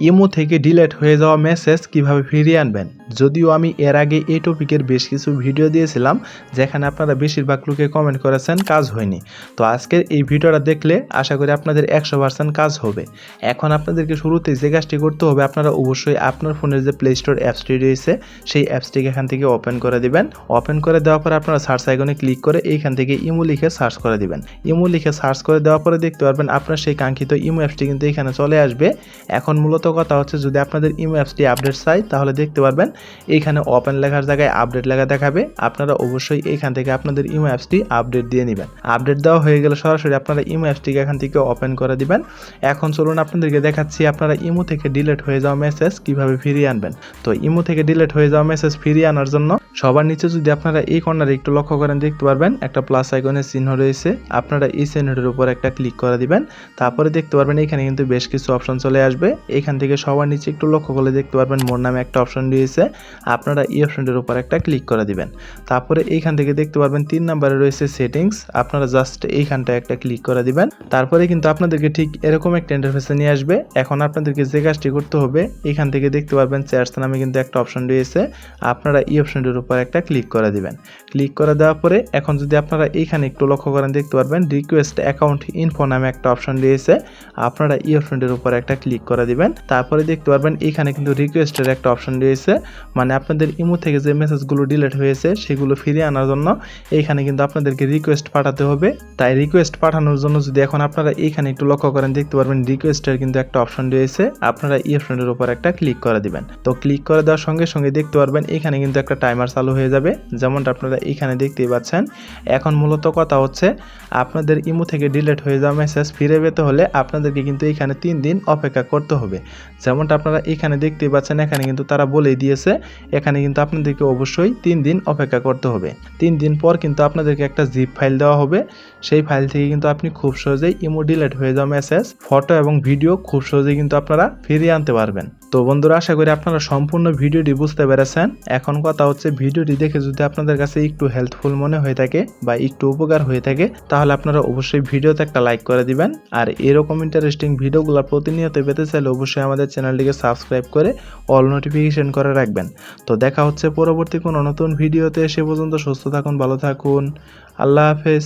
Imo থেকে delete হয়ে যাওয়া মেসেজ কীভাবে ফিরিয়ে আনবেন? যদিও আমি এর আগে এই টপিকের বেশ কিছু ভিডিও দিয়েছিলাম, যেখানে আপনারা বেশিরভাগ লোকে কমেন্ট করেছেন কাজ হয়নি। তো আজকের এই ভিডিওটা দেখলে আশা করি আপনাদের একশো পার্সেন্ট কাজ হবে। এখন আপনাদেরকে শুরুতে যে কাজটি করতে হবে, আপনারা অবশ্যই আপনার ফোনের যে প্লে স্টোর অ্যাপসটি রয়েছে, সেই অ্যাপসটিকে এখান থেকে ওপেন করে দিবেন। ওপেন করে দেওয়ার পরে আপনারা সার্চ আইকনে ক্লিক করে এইখান থেকে ইমো লিখে সার্চ করে দিবেন। ইমো লিখে সার্চ করে দেওয়ার পরে দেখতে পারবেন আপনার সেই কাঙ্ক্ষিত ইমো অ্যাপসটি কিন্তু এখানে চলে আসবে। এখন মূলত কথা হচ্ছে, যদি আপনাদের ইমো অ্যাপসটি আপডেট চাই, তাহলে দেখতে পারবেন এইখানে ওপেন লেখার জায়গায় আপডেট লেখা দেখাবে। আপনারা অবশ্যই এইখান থেকে আপনাদের ইমো অ্যাপসটি আপডেট দিয়ে নেবেন। আপডেট দেওয়া হয়ে গেলে সরাসরি আপনারা ইমো অ্যাপসটিকে এখান থেকে ওপেন করে দিবেন। এখন চলুন আপনাদেরকে দেখাচ্ছি আপনারা ইমো থেকে ডিলেট হয়ে যাওয়া মেসেজ কীভাবে ফিরিয়ে আনবেন। তো ইমো থেকে ডিলেট হয়ে যাওয়া মেসেজ ফিরিয়ে আনার জন্য সবার নিচে যদি আপনারা এই কর্নারে একটু লক্ষ্য করেন, দেখতে পারবেন একটা প্লাস আইকনের চিহ্ন রয়েছে। আপনারা এই চিহ্নটির উপর একটা ক্লিক করে দিবেন। তারপরে দেখতে পারবেন এখানে কিন্তু বেশ কিছু অপশন চলে আসবে। এখান থেকে সবার নিচে একটু লক্ষ্য করলে দেখতে পারবেন মোর নামে একটা অপশন রয়েছে। আপনারা এই অপশনটির উপর একটা ক্লিক করে দিবেন। তারপরে এইখান থেকে দেখতে পারবেন তিন নাম্বারে রয়েছে সেটিংস আপনারা জাস্ট এইখানটা একটা ক্লিক করে দিবেন। তারপরে কিন্তু আপনাদেরকে ঠিক এরকম একটা ইন্টারফেসে নিয়ে আসবে। এখন আপনাদেরকে যে কাজটি করতে হবে এখান থেকে দেখতে পারবেন চ্যাটস নামে কিন্তু একটা অপশন রয়েছে। আপনারা এই অপশনটির উপর একটা ক্লিক করে দিবেন। ক্লিক করে দেওয়ার পরে এখন যদি আপনারা এইখানে একটু লক্ষ্য করেন, দেখতে পারবেন রিকোয়েস্ট অ্যাকাউন্ট ইনফো নামে একটা অপশন রয়েছে। আপনারা এই অপশনটির উপর একটা ক্লিক করে দিবেন। তারপরে দেখতে পারবেন এখানে কিন্তু রিকোয়েস্টের একটা অপশন রয়েছে। মানে আপনাদের ইমো থেকে যে মেসেজগুলো ডিলেট হয়েছে, সেগুলো ফিরিয়ে আনার জন্য এইখানে কিন্তু আপনাদেরকে রিকোয়েস্ট পাঠাতে হবে। তাই রিকোয়েস্ট পাঠানোর জন্য যদি এখন আপনারা এইখানে একটু লক্ষ্য করেন, দেখতে পারবেন রিকোয়েস্টের কিন্তু একটা অপশন রয়েছে। আপনারা এই অপশনটির উপর একটা ক্লিক করে দিবেন। তো ক্লিক করে দেওয়ার সঙ্গে সঙ্গে দেখতে পারবেন এখানে কিন্তু একটা টাইমার চালু হয়ে যাবে, যেমনটা আপনারা এখানে দেখতেই পাচ্ছেন। এখন মূলত কথা হচ্ছে, আপনাদের ইমো থেকে ডিলেট হয়ে যাওয়া মেসেজ ফিরে পেতে হলে আপনাদেরকে কিন্তু এখানে তিন দিন অপেক্ষা করতে হবে। যেমনটা আপনারা এখানে দেখতেই পাচ্ছেন, এখানে কিন্তু তারা বলেই দিয়েছে এখানে কিন্তু আপনাদেরকে অবশ্যই তিন দিন অপেক্ষা করতে হবে। তিন দিন পর কিন্তু আপনাদেরকে একটা জিপ ফাইল দেওয়া হবে। সেই ফাইল থেকে কিন্তু আপনি খুব সহজেই ইমো ডিলেট হয়ে যাওয়া মেসেজ ফটো এবং ভিডিও খুব সহজেই কিন্তু আপনারা ফিরিয়ে আনতে পারবেন। তো বন্ধুরা, আশা করি আপনারা সম্পূর্ণ ভিডিওটি বুঝতে পেরেছেন। এখন কথা হচ্ছে, ভিডিওটি দেখে যদি আপনাদের কাছে একটু হেল্পফুল মনে হয়ে থাকে বা একটু উপকার হয়ে থাকে, তাহলে আপনারা অবশ্যই ভিডিওতে একটা লাইক করে দিবেন। আর এরকম ইন্টারেস্টিং ভিডিওগুলো প্রতিনিয়ত পেতে চাইলে অবশ্যই আমাদের চ্যানেলটিকে সাবস্ক্রাইব করে অল নোটিফিকেশন করে রাখবেন। তো দেখা হচ্ছে পরবর্তী কোনো নতুন ভিডিওতে, সে পর্যন্ত সুস্থ থাকুন, ভালো থাকুন। আল্লাহ হাফেজ।